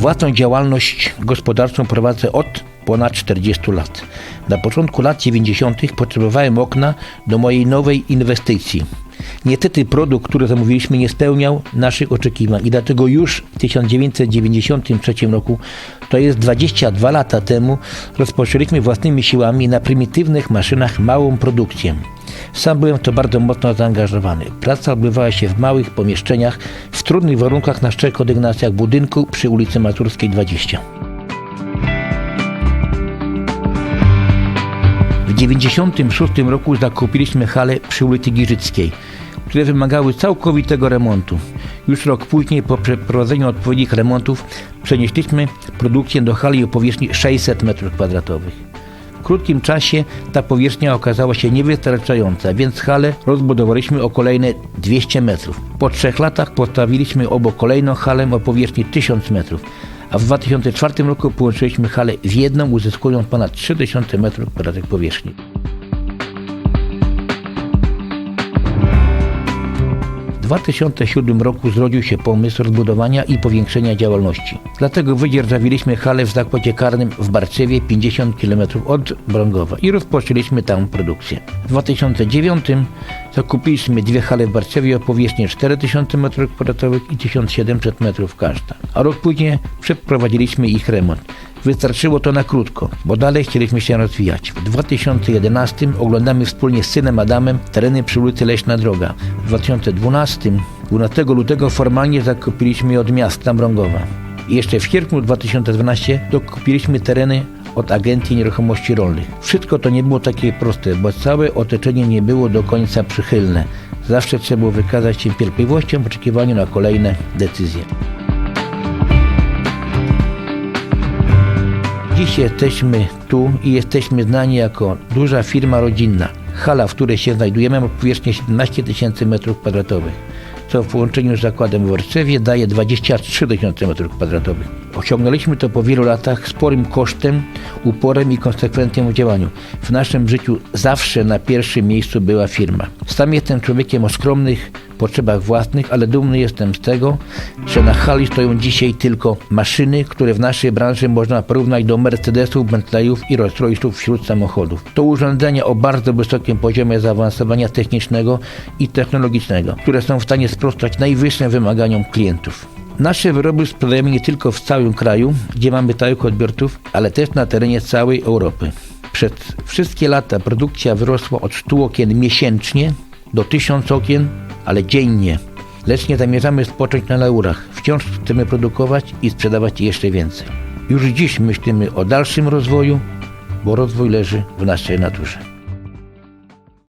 Własną działalność gospodarczą prowadzę od ponad 40 lat. Na początku lat 90. potrzebowałem okna do mojej nowej inwestycji. Niestety produkt, który zamówiliśmy, nie spełniał naszych oczekiwań i dlatego już w 1993 roku, to jest 22 lata temu, rozpoczęliśmy własnymi siłami na prymitywnych maszynach małą produkcję. Sam byłem w to bardzo mocno zaangażowany. Praca odbywała się w małych pomieszczeniach, w trudnych warunkach na czterech kondygnacjach budynku przy ulicy Mazurskiej 20. W 1996 roku zakupiliśmy hale przy ulicy Giżyckiej, które wymagały całkowitego remontu. Już rok później, po przeprowadzeniu odpowiednich remontów, przenieśliśmy produkcję do hali o powierzchni 600 m2. W krótkim czasie ta powierzchnia okazała się niewystarczająca, więc halę rozbudowaliśmy o kolejne 200 metrów. Po trzech latach postawiliśmy obok kolejną halę o powierzchni 1000 metrów, a w 2004 roku połączyliśmy halę w jedną, uzyskując ponad 3000 m2 powierzchni. 2007 roku zrodził się pomysł rozbudowania i powiększenia działalności. Dlatego wydzierżawiliśmy halę w zakładzie karnym w Barczewie 50 km od Brągowa i rozpoczęliśmy tam produkcję. W 2009 zakupiliśmy dwie hale w Barczewie o powierzchni 4000 m2 i 1700 m każda, a rok później przeprowadziliśmy ich remont. Wystarczyło to na krótko, bo dalej chcieliśmy się rozwijać. W 2011 oglądamy wspólnie z synem Adamem tereny przy ulicy Leśna Droga. W 2012, 12 lutego formalnie zakupiliśmy od miasta Mrągowa. I jeszcze w sierpniu 2012 dokupiliśmy tereny od Agencji Nieruchomości Rolnych. Wszystko to nie było takie proste, bo całe otoczenie nie było do końca przychylne. Zawsze trzeba było wykazać się cierpliwością w oczekiwaniu na kolejne decyzje. Dziś jesteśmy tu i jesteśmy znani jako duża firma rodzinna. Hala, w której się znajdujemy, ma powierzchnię 17 tysięcy m2, co w połączeniu z zakładem w Warszawie daje 23 tysiące m2. Osiągnęliśmy to po wielu latach sporym kosztem, uporem i konsekwencją w działaniu. W naszym życiu zawsze na pierwszym miejscu była firma. Sam jestem człowiekiem o skromnych potrzebach własnych, ale dumny jestem z tego, że na hali stoją dzisiaj tylko maszyny, które w naszej branży można porównać do Mercedesów, Bentleyów i Rolls Royce'ów wśród samochodów. To urządzenia o bardzo wysokim poziomie zaawansowania technicznego i technologicznego, które są w stanie sprostać najwyższym wymaganiom klientów. Nasze wyroby sprzedajemy nie tylko w całym kraju, gdzie mamy stałych odbiorców, ale też na terenie całej Europy. Przez wszystkie lata produkcja wyrosła od 100 okien miesięcznie do 1000 okien, ale dziennie. Lecz nie zamierzamy spocząć na laurach. Wciąż chcemy produkować i sprzedawać jeszcze więcej. Już dziś myślimy o dalszym rozwoju, bo rozwój leży w naszej naturze.